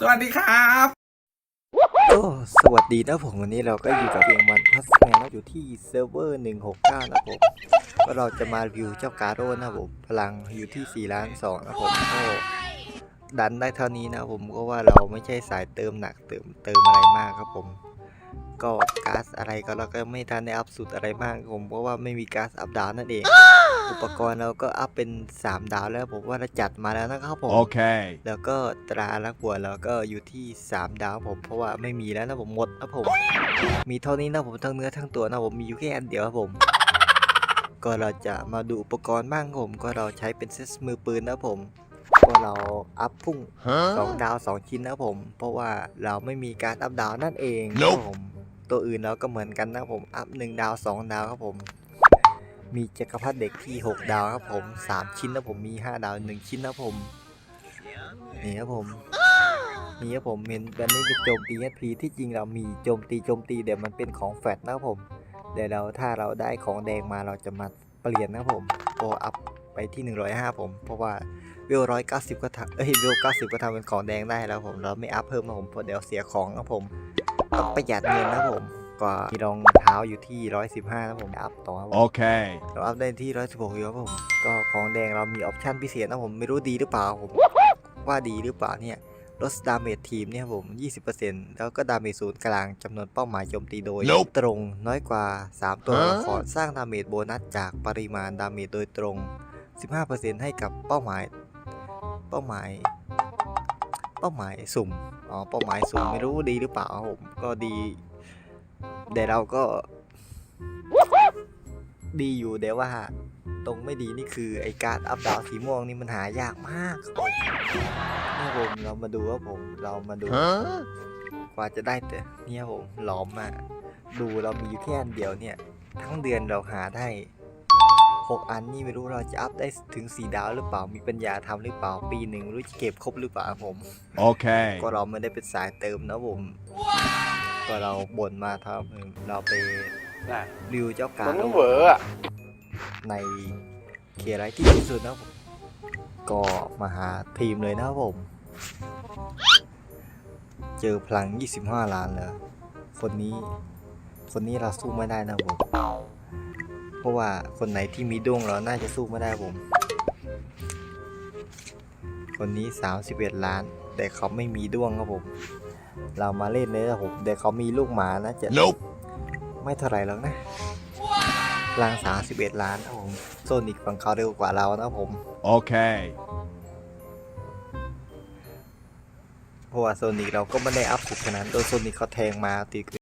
สวัสดีครับโอ้สวัสดีนะผมวันนี้เราก็อยู่กับเกมวันพัสแมนเราอยู่ที่เซิร์ฟเวอร์169นะผมก็เราจะมารีวิวเจ้าการโรนะผมพลังอยู่ที่4ล้าน2นะผมโอ้ดันได้เท่านี้นะผมก็ว่าเราไม่ใช่สายเติมหนักเติมเติมอะไรมากครับผม ก็ก๊าซอะไรก็เราก็ไม่ทันได้อัพสุดอะไรมากครับผมเพราะว่าไม่มีก๊าซอัพดาวนั่นเอง อุปกรณ์เราก็อัพเป็น 3 ดาวแล้วผมว่าเราจัดมาแล้วนะครับผม Okay. แล้วก็ตราลักบัวเราก็อยู่ที่ 3 ดาวผมเพราะว่าไม่มีแล้วนะผมหมดนะผม มีเท่านี้นะผมทั้งเนื้อทั้งตัวนะผมมีอยู่แค่อันเดียวครับผมก็เราจะมาดูอุปกรณ์บ้างครับผมก็เราใช้เป็นเซตมือปืนนะผมก็เราอัพพุ่งสอง Huh? ดาวสองชิ้นนะผม เพราะว่าเราไม่มีการอัพดาวนั่นเองค Nope รับผม ตัวอื่นเราก็เหมือนกันนะผม อัพหนึ่งดาวสองดาวครับผม มีจักรพรรดิเด็กที่ 6 ดาวครับผมสามชิ้นนะผม มี 5 ดาวหนึ่งชิ้นนะผม นี่ครับผมนี่ครับผมเห็นแบบนี้เป็นโจมตีเอพีที่จริงเรามีโจมตีโจมตีเดี๋ยวมันเป็นของแฟตนะครับผมเดี๋ยวเราถ้าเราได้ของแดงมาเราจะมาเปลี่ยนนะครับผมโออัพไปที่ 105 ผม เพราะว่าเวร้อยเก้าสิบก็ทำเอ้ยเวเก้าสิบก็ทำเป็นของแดงได้แล้วผมเราไม่อัพเพิ่มนะผมเพราะเดี๋ยวเสียของนะผม ต้องประหยัดเงินนะผมก็มีรองเท้าอยู่ที่ 115นะผมอัพต่อครับผม Okay. เราอัพได้ที่ 116อยู่ครับผม ก็ของแดงเรามีออปชั่นพิเศษนะผมไม่รู้ดีหรือเปล่าผมว่าดีหรือเปล่าเนี่ยลดดาเมจทีมเนี่ยครับผม 20%แล้วก็ดาเมจศูนย์กลางจำนวนเป้าหมายโจมตีโดย Nope ตรงน้อยกว่า 3 ตัวฮะละครสร้างดาเมจโบนัสจากปริมาณดาเมจโดยตรง 15%ให้กับเป้าหมาย เป้าหมาย เป้าหมายสุ่ม อ๋อ เป้าหมายสุ่มไม่รู้ดีหรือเปล่าผม ก็ดี แต่เราก็ ดีอยู่แต่ว่า ตรงไม่ดีนี่คือไอการอัพดาวสีม่วงนี่มันหายากมากครับผมนี่ผมเรามาดูว่าผม เรามาดู กว่าจะได้แต่เนี่ยผมหลอมมาดูเรามีอยู่แค่อันเดียวเนี่ย ทั้งเดือนเราหาได้ หกอันนี่ไม่รู้เราจะอัพได้ถึงสีดาวหรือเปล่ามีปัญญาทำหรือเปล่าปีหนึ่งไม่รู้จะเก็บครบหรือเปล่าครับผม Okay. ก็เราไม่ได้เป็นสายเติมนะผมก็เราบ่นมาทำเราไปน่ะรีวิวเจ้าการมันโลเหวอร์อะในเคไรที่ดีที่สุดนะครับผมก็มาหาทีมเลยนะครับผม เจอพลัง 25 ล้านเลยคนนี้ คนนี้เราสู้ไม่ได้นะผมเพ ราะว่าคนไหนที่มีดวงเราน่าจะสู้ไม่ได้ผม คนนี้ 31 ล้าน แต่เขาไม่มีดวงครับผม เรามาเล่นเลยนะผมแต่เขามีลูกหมานะจะ Nope. ไม่เท่าไหร่หรอกนะพลัง31 ล้านครับผมโซนิกฝั่งเขาเร็วกว่าเรานะผม Okay. เพราะว่าโซนิกเราก็ไม่ได้อัพสุดขนาดนั้นโดนโซนิกเขาแทงมาตี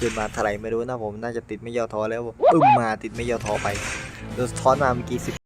ขึ้นมาเท่าไรไม่รู้นะผมน่าจะติดไม่ย่อท้อแล้วอึ้มมาติดไม่ย่อท้อไปโดนท้อนมาเมื่อกี้สิบ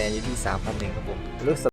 คะแนนอยู่ที่3 0 0 1ครับผมรู้ส